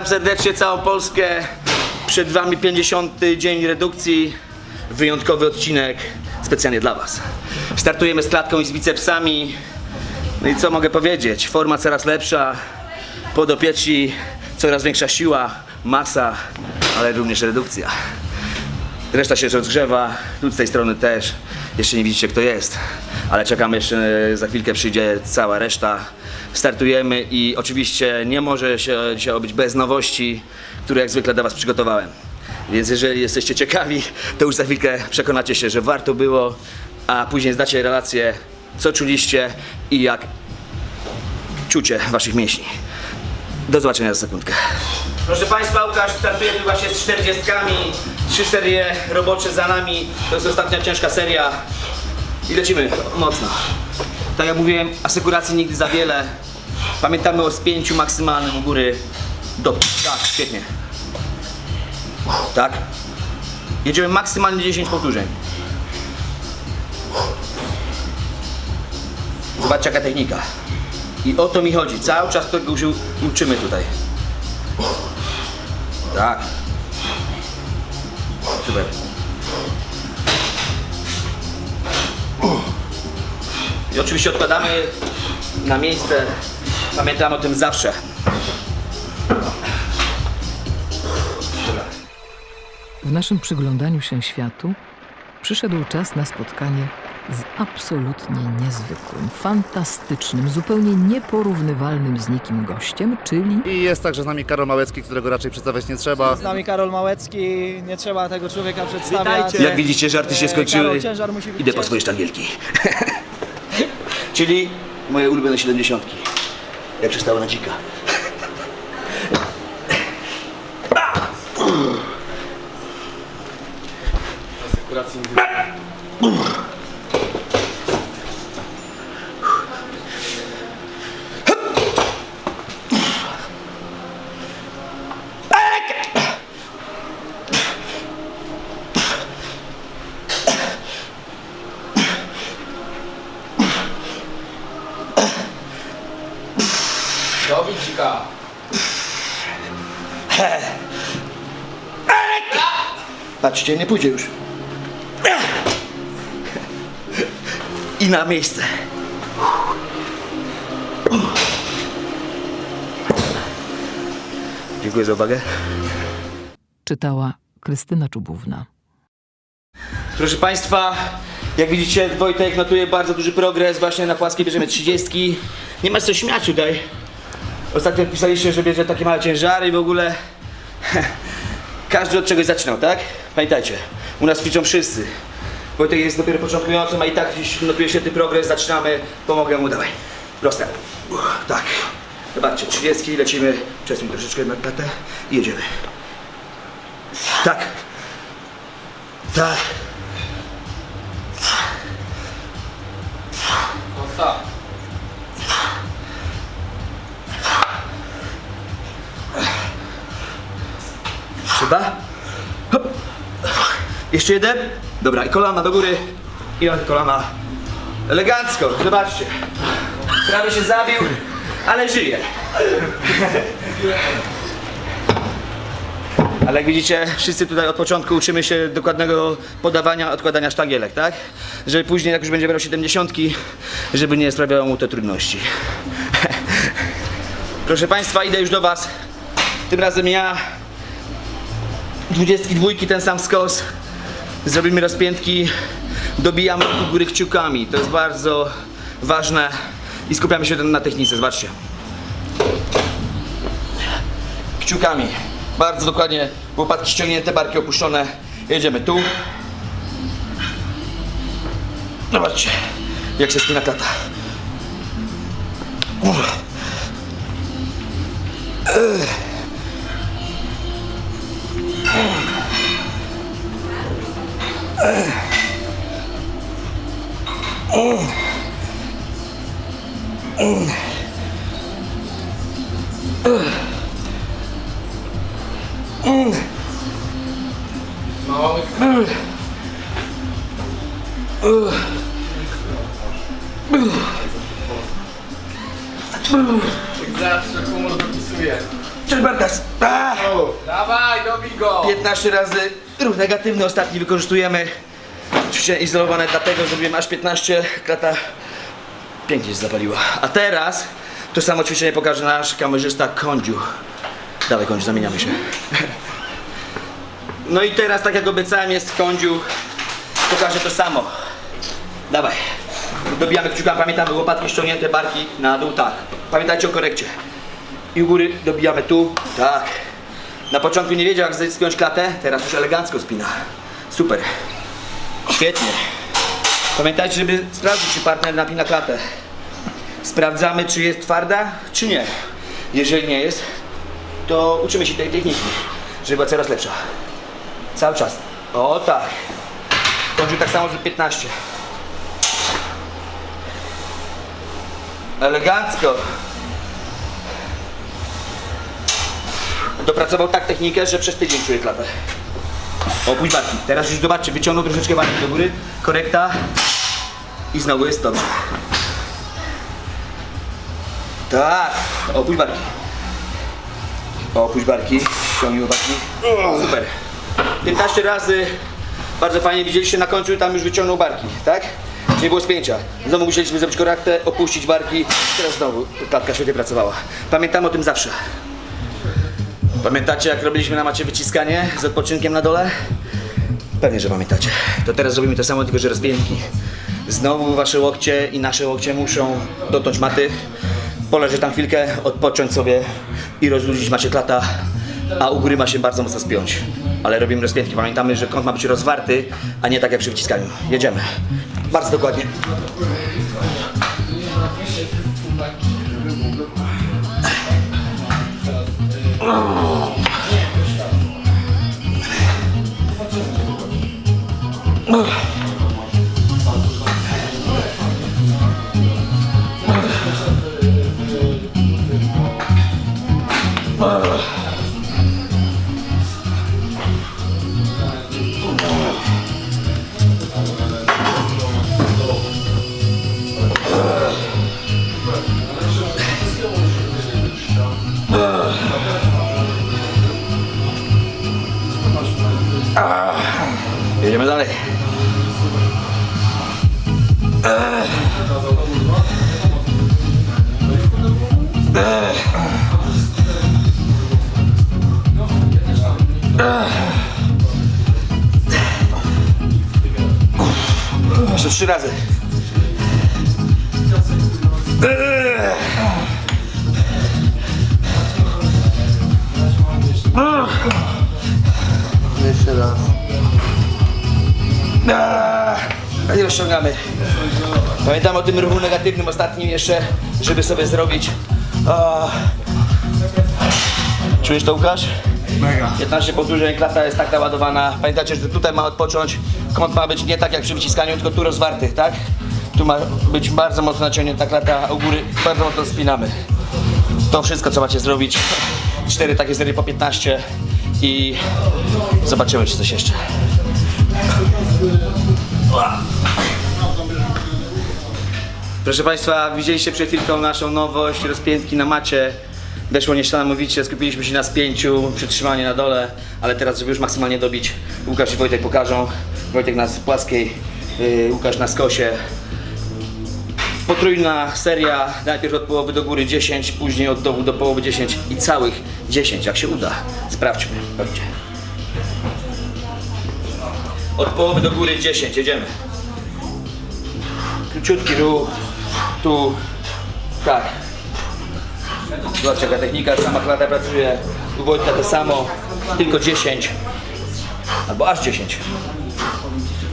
Witam serdecznie całą Polskę. Przed Wami 50. dzień redukcji. Wyjątkowy odcinek specjalnie dla Was. Startujemy z klatką i z bicepsami. No i co mogę powiedzieć? Forma coraz lepsza, podopieczni coraz większa siła, masa, ale również redukcja. Reszta się rozgrzewa, tu z tej strony też. Jeszcze nie widzicie kto jest, ale czekamy jeszcze, za chwilkę przyjdzie cała reszta. Startujemy i oczywiście nie może się dzisiaj obyć bez nowości, które jak zwykle dla Was przygotowałem. Więc jeżeli jesteście ciekawi, to już za chwilkę przekonacie się, że warto było, a później zdacie relację, co czuliście i jak czucie Waszych mięśni. Do zobaczenia za sekundkę. Proszę Państwa, Łukasz startuje tu właśnie z 40. Trzy serie robocze za nami. To jest ostatnia ciężka seria. I lecimy mocno. Tak jak mówiłem, asekuracji nigdy za wiele. Pamiętamy o spięciu maksymalnym u góry. Do, tak, świetnie. Tak. Jedziemy maksymalnie 10 powtórzeń. Zobaczcie jaka technika. I o to mi chodzi. Cały czas tego uczymy tutaj. Tak. Super. I oczywiście odkładamy na miejsce. Pamiętam o tym zawsze. W naszym przyglądaniu się światu przyszedł czas na spotkanie z absolutnie niezwykłym, fantastycznym, zupełnie nieporównywalnym z nikim gościem, czyli I jest także z nami Karol Małecki, którego raczej przedstawiać nie trzeba. Z nami Karol Małecki, nie trzeba tego człowieka przedstawiać. Jak widzicie, żarty się skończyły. Karol, ciężar musi być Idę po ciężki. swoje sztangielki. Czyli moje ulubione 70. Jak przystało na dzika. Patrzcie, nie pójdzie już. I na miejsce. Dziękuję za uwagę. czytała Krystyna Czubówna. Proszę Państwa, jak widzicie, Wojtek notuje bardzo duży progres. Właśnie na płaskiej bierzemy 30. Nie ma co śmiać tutaj. Ostatnio pisaliście, że bierze takie małe ciężary i w ogóle... Każdy od czegoś zaczynał, tak? Pamiętajcie, u nas ćwiczą wszyscy. Wojtek jest dopiero początkującym, a i tak notuje świetny progres. Zaczynamy, pomogę mu, dawaj. Proste. Tak. Zobaczcie, 30 lecimy. Przesuń troszeczkę na klatę i jedziemy. Tak. Tak. Jeszcze jeden? Dobra, i kolana do góry. I na kolana. Elegancko, zobaczcie. Prawie się zabił, ale żyje. Ale jak widzicie, wszyscy tutaj od początku uczymy się dokładnego podawania, odkładania sztangielek, tak? Żeby później, jak już będzie brał 70, żeby nie sprawiało mu to trudności. Proszę Państwa, idę już do Was. Tym razem ja 22 ten sam skos. Zrobimy rozpiętki, dobijamy do góry kciukami. To jest bardzo ważne i skupiamy się na technice, zobaczcie. Kciukami. Bardzo dokładnie, łopatki ściągnięte, barki opuszczone. Jedziemy tu. Zobaczcie, jak się spina klata. Uff. Dziękuję. Cześć Bartas! Ah. Dawaj, dobij go! 15 razy ruch negatywny ostatni wykorzystujemy. Oczywiście izolowane dlatego zrobiłem aż 15, klata pięknie się zapaliła. A teraz to samo ćwiczenie pokaże nasz kamerzysta Kądziu. Dawaj Kądziu, zamieniamy się. No i teraz, tak jak obiecałem, jest Kądziu. Pokażę to samo. Dawaj. Dobijamy kciuka, pamiętamy łopatki ściągnięte, barki na dół, tak. Pamiętajcie o korekcie. I u góry dobijamy tu, tak. Na początku nie wiedział jak spiąć klatę, teraz już elegancko spina. Super. Świetnie. Pamiętajcie, żeby sprawdzić, czy partner napina klatę. Sprawdzamy, czy jest twarda, czy nie. Jeżeli nie jest, to uczymy się tej techniki, żeby była coraz lepsza. Cały czas. O tak. Kończył tak samo, że 15. Elegancko. Dopracował tak technikę, że przez tydzień czuje klatę. Opuść barki. Teraz już zobaczcie, wyciągnął troszeczkę barki do góry. Korekta. I znowu jest dobrze. Tak. Opuść barki. Opuść barki. Ściągnij barki. Super. 15 razy. Bardzo fajnie widzieliście na końcu tam już wyciągnął barki, tak? Nie było spięcia. Znowu musieliśmy zrobić korektę, opuścić barki. Teraz znowu klatka świetnie pracowała. Pamiętamy o tym zawsze. Pamiętacie jak robiliśmy na macie wyciskanie z odpoczynkiem na dole? Pewnie, że pamiętacie. To teraz zrobimy to samo, tylko że rozpiętki. Znowu wasze łokcie i nasze łokcie muszą dotknąć maty. Poleżeć tam chwilkę, odpocząć sobie i rozluźnić macie klata, a u góry ma się bardzo mocno spiąć. Ale robimy rozpiętki. Pamiętamy, że kąt ma być rozwarty, a nie tak jak przy wyciskaniu. Jedziemy. Bardzo dokładnie. Jedziemy trzy razy. Jeszcze raz. A nie rozciągamy. Pamiętam o tym ruchu negatywnym ostatnim jeszcze, żeby sobie zrobić. A... Czujesz to Łukasz? Mega. 15 powtórzeń, klata jest tak naładowana. Pamiętacie, że tutaj ma odpocząć. Kąt ma być nie tak jak przy wyciskaniu, tylko tu rozwarty, tak? Tu ma być bardzo mocno naciągnięta klata, a u góry bardzo mocno spinamy. To wszystko, co macie zrobić. Cztery takie serie po 15 i zobaczymy, czy coś jeszcze. Proszę Państwa, widzieliście przed chwilką naszą nowość, rozpiętki na macie. Weszło niesamowicie, skupiliśmy się na spięciu, przytrzymanie na dole, ale teraz, żeby już maksymalnie dobić, Łukasz i Wojtek pokażą. Wojtek na płaskiej, yy, Łukasz na skosie. Potrójna seria, najpierw od połowy do góry 10, później od dołu do połowy 10 i całych 10, jak się uda. Sprawdźmy, chodźcie. Od połowy do góry 10, jedziemy. Króciutki ruch, tu, tak. Zobaczcie jaka technika, sama klata pracuje, u Wojtka to samo, tylko 10, albo aż 10.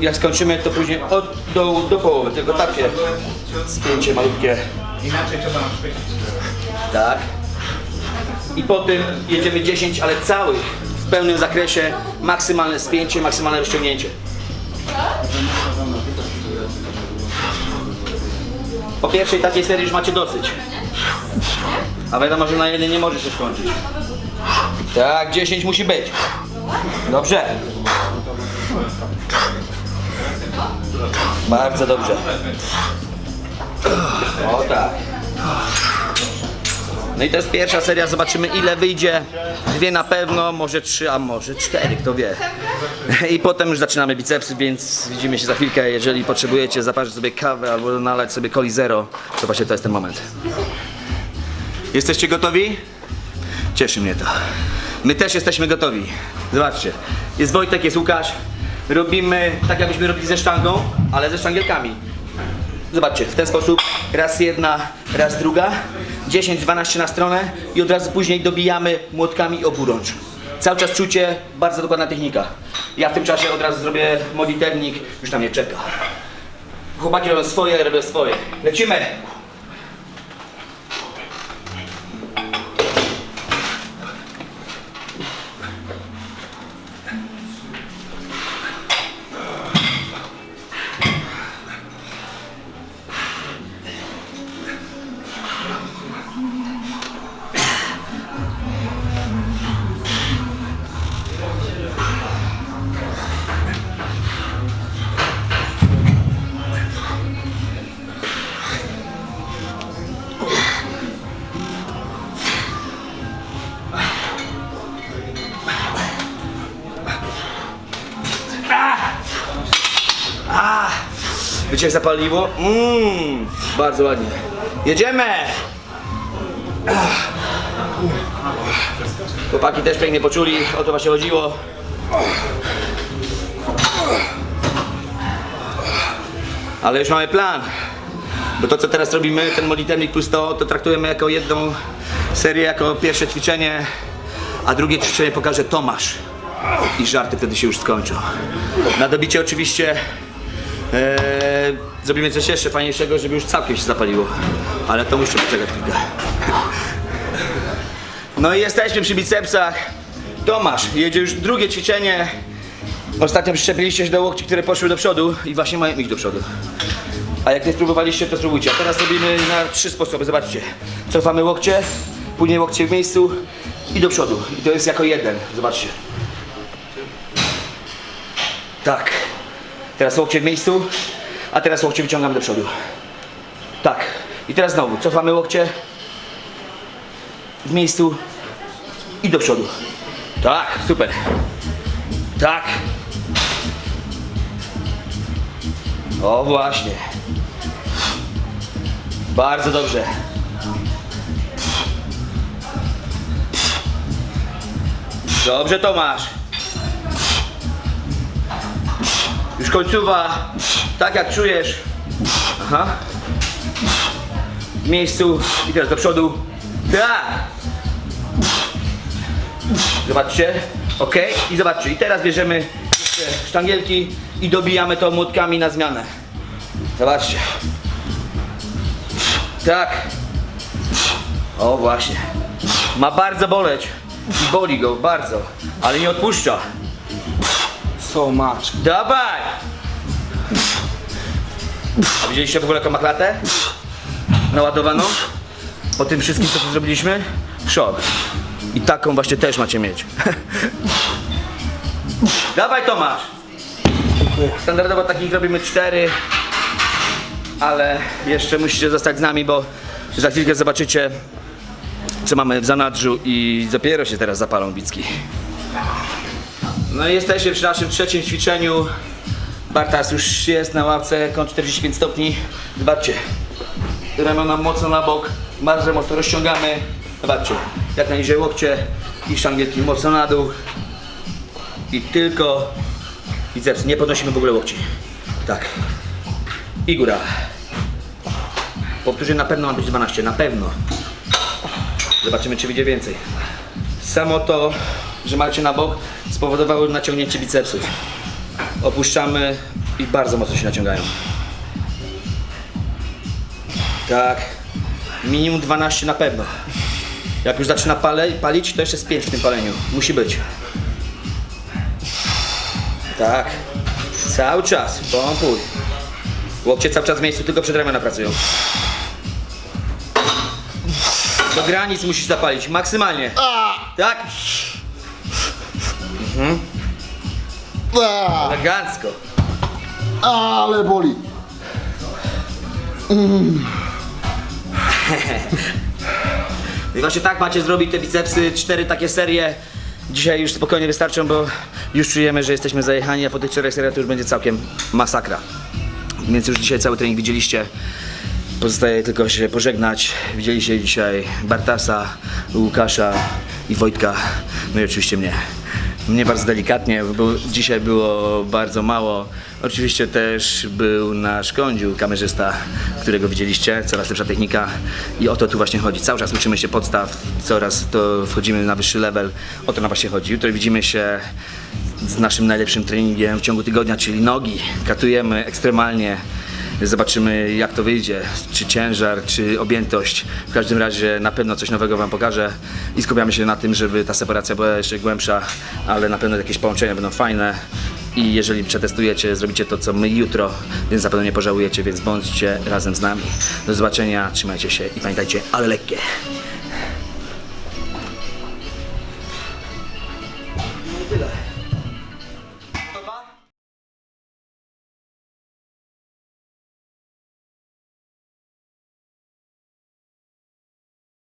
Jak skończymy to później od dołu do połowy, tylko takie spięcie malutkie. Tak. I potem jedziemy 10, ale całych w pełnym zakresie, maksymalne spięcie, maksymalne rozciągnięcie. Po pierwszej takiej serii już macie dosyć. A wiadomo, że na jeden nie może się skończyć. Tak, 10 musi być. Dobrze. Bardzo dobrze. O tak. No i to jest pierwsza seria, zobaczymy ile wyjdzie. Dwie na pewno, może trzy, a może cztery, kto wie. I potem już zaczynamy bicepsy, więc widzimy się za chwilkę. Jeżeli potrzebujecie zaparzyć sobie kawę albo nalać sobie coli zero, to właśnie to jest ten moment. Jesteście gotowi? Cieszy mnie to. My też jesteśmy gotowi. Zobaczcie. Jest Wojtek, jest Łukasz. Robimy tak, jakbyśmy robili ze sztangą, ale ze sztangielkami. Zobaczcie, w ten sposób raz jedna, raz druga, 10-12 na stronę i od razu później dobijamy młotkami oburącz. Cały czas czucie, bardzo dokładna technika. Ja w tym czasie od razu zrobię modlitewnik, już na mnie czeka. Chłopaki robią swoje, ja robię swoje. Lecimy! Jak zapaliło? Mmm, bardzo ładnie. Jedziemy! Chłopaki też pięknie poczuli, o to właśnie chodziło. Ale już mamy plan. Bo to co teraz robimy, ten molitewnik plus to, to traktujemy jako jedną serię, jako pierwsze ćwiczenie, a drugie ćwiczenie pokaże Tomasz. I żarty wtedy się już skończą. Na dobicie oczywiście Eee, zrobimy coś jeszcze fajniejszego, żeby już całkiem się zapaliło. Ale to muszę poczekać chwilkę. No i jesteśmy przy bicepsach. Tomasz, jedzie już drugie ćwiczenie. Ostatnio przyczepiliście się do łokci, które poszły do przodu i właśnie mają iść do przodu. A jak nie spróbowaliście, to spróbujcie. A teraz robimy na trzy sposoby, zobaczcie. Cofamy łokcie, później łokcie w miejscu i do przodu. I to jest jako jeden, zobaczcie. Tak. Teraz łokcie w miejscu, a teraz łokcie wyciągam do przodu. Tak. I teraz znowu cofamy łokcie w miejscu i do przodu. Tak, super. Tak. O właśnie. Bardzo dobrze. Dobrze Tomasz. Końcowa, tak jak czujesz. Aha. W miejscu i teraz do przodu. Tak. Zobaczcie. Ok. I zobaczcie. I teraz bierzemy sztangielki i dobijamy to młotkami na zmianę. Zobaczcie. Tak. O właśnie. Ma bardzo boleć. I boli go bardzo. Ale nie odpuszcza. So much. Dawaj! A widzieliście w ogóle jaką ma klatę? Naładowaną? Po tym wszystkim, co tu zrobiliśmy? Szok. I taką właśnie też macie mieć. Dawaj Tomasz! Standardowo takich robimy cztery, ale jeszcze musicie zostać z nami, bo za chwilkę zobaczycie, co mamy w zanadrzu i dopiero się teraz zapalą bicki. No i jesteśmy przy naszym trzecim ćwiczeniu. Bartas już jest na ławce, kąt 45 stopni. Zobaczcie. Ramiona mocno na bok, bardzo mocno rozciągamy. Zobaczcie, jak najniżej łokcie i sztangielki mocno na dół. I tylko biceps, nie podnosimy w ogóle łokci. Tak. I góra. Powtórzę, na pewno ma być 12, na pewno. Zobaczymy, czy wyjdzie więcej. Samo to, że macie na bok, spowodowało naciągnięcie bicepsów. Opuszczamy i bardzo mocno się naciągają. Tak. Minimum 12 na pewno. Jak już zaczyna pale, palić, to jeszcze z 5 w tym paleniu. Musi być. Tak. Cały czas. Pompuj. Łokcie cały czas w miejscu, tylko przed ramiona pracują. Do granic musisz zapalić, maksymalnie. Tak? A, Elegancko. ale boli. I właśnie tak macie zrobić te bicepsy, cztery takie serie. Dzisiaj już spokojnie wystarczą, bo już czujemy, że jesteśmy zajechani, a po tych czterech seriach to już będzie całkiem masakra. Więc już dzisiaj cały trening widzieliście. Pozostaje tylko się pożegnać. Widzieliście dzisiaj Bartasa, Łukasza i Wojtka, no i oczywiście mnie. Mnie bardzo delikatnie, bo dzisiaj było bardzo mało. Oczywiście też był nasz kądziu, kamerzysta, którego widzieliście, coraz lepsza technika i o to tu właśnie chodzi. Cały czas uczymy się podstaw, coraz to wchodzimy na wyższy level, o to nam właśnie chodzi. Jutro widzimy się z naszym najlepszym treningiem w ciągu tygodnia, czyli nogi. Katujemy ekstremalnie. Zobaczymy jak to wyjdzie, czy ciężar, czy objętość. W każdym razie na pewno coś nowego Wam pokażę i skupiamy się na tym, żeby ta separacja była jeszcze głębsza, ale na pewno jakieś połączenia będą fajne. I jeżeli przetestujecie, zrobicie to co my jutro, więc na pewno nie pożałujecie, więc bądźcie razem z nami. Do zobaczenia, trzymajcie się i pamiętajcie, ale lekkie.